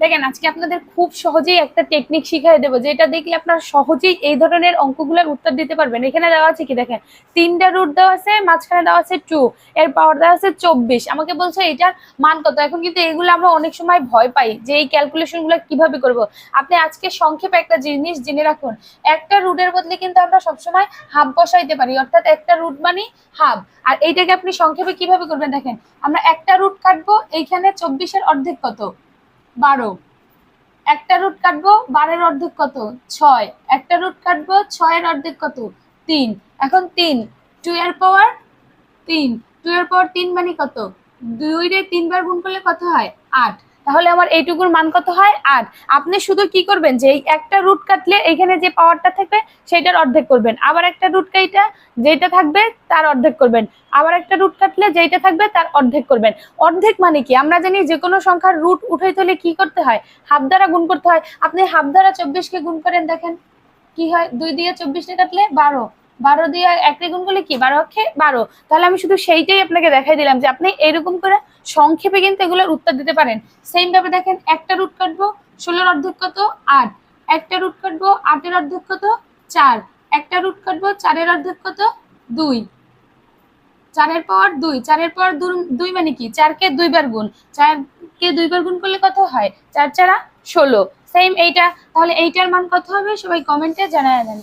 দেখেন, আজকে আপনাদের খুব সহজেই একটা টেকনিক শিখিয়ে দেবো, যেটা দেখলে আপনারা সহজেই এই ধরনের অঙ্কগুলোর উত্তর দিতে পারবেন। এখানে দেওয়া আছে কি, দেখেন, তিনটা রুট দেওয়া আছে, মাঝখানে দেওয়া আছে টু এর পাওয়ার দেওয়া আছে চব্বিশ। আমাকে বলছে এটার মান কত? এখন কিন্তু এগুলো আমরা অনেক সময় ভয় পাই যে এই ক্যালকুলেশনগুলো কীভাবে করব। আপনি আজকে সংক্ষেপে একটা জিনিস জেনে রাখুন, একটা রুটের বদলে কিন্তু আমরা সবসময় হাফ বসাইতে পারি, অর্থাৎ একটা রুট মানে হাফ আর এইটাকে আপনি সংক্ষেপে কীভাবে করবেন? দেখেন, আমরা একটা রুট কাটবো, এইখানে চব্বিশের অর্ধেক কত? বারো। একটা রুট কাটবো, বারের অর্ধেক কত? ছয়। একটা রুট কাটবো, ছয়ের অর্ধেক কত? তিন। এখন তিন। টু এর পাওয়ার তিন। টু এর পাওয়ার তিন মানে কত? দুই রে তিনবার গুণ করলে কত হয়? আট। তাহলে আমার এইটুকুর মান কত হয়? আট। আপনি শুধু কি করবেন? যে একটা রুট কাটলে এখানে যে পাওয়ারটা থাকবে সেটার অর্ধেক করবেন। আবার একটা রুট কাইটা যেটা থাকবে, তার অর্ধেক করবেন। আবার একটা রুট কাটলে যেটা থাকবে, তার অর্ধেক করবেন। অর্ধেক মানে কি? আমরা জানি যে কোনো সংখ্যার রুট উঠাইতে হলে কি করতে হয়? হাফ দ্বারা গুণ করতে হয়। আপনি হাফ দ্বারা চব্বিশকে গুণ করেন, দেখেন। কি হয়? দুই দিয়ে চব্বিশে কাটলে বারো। বারো দিয়ে একে গুণ করলে কি? বারো অক্ষে বারো। তাহলে আমি শুধু সেইটাই আপনাকে দেখাই দিলাম যে আপনি এরকম করে সংক্ষেপে কিন্তু এগুলোর উত্তর দিতে পারেন। সেম ভাবে দেখেন, একটা রুট কাটবো, ষোলোর অর্ধেক কত? আট। একটা রুট কাটবো, আটের অর্ধেক কত? চার। একটা রুট কাটবো, চারের অর্ধেক কত? দুই। চারের পর দুই। চারের পর দুই মানে কি? চারকে দুইবার গুণ। চারকে দুইবার গুণ করলে কত হয়? চার চারা ষোলো। সেম এইটা। তাহলে এইটার মান কত হবে? সবাই কমেন্টে জানায় দেন।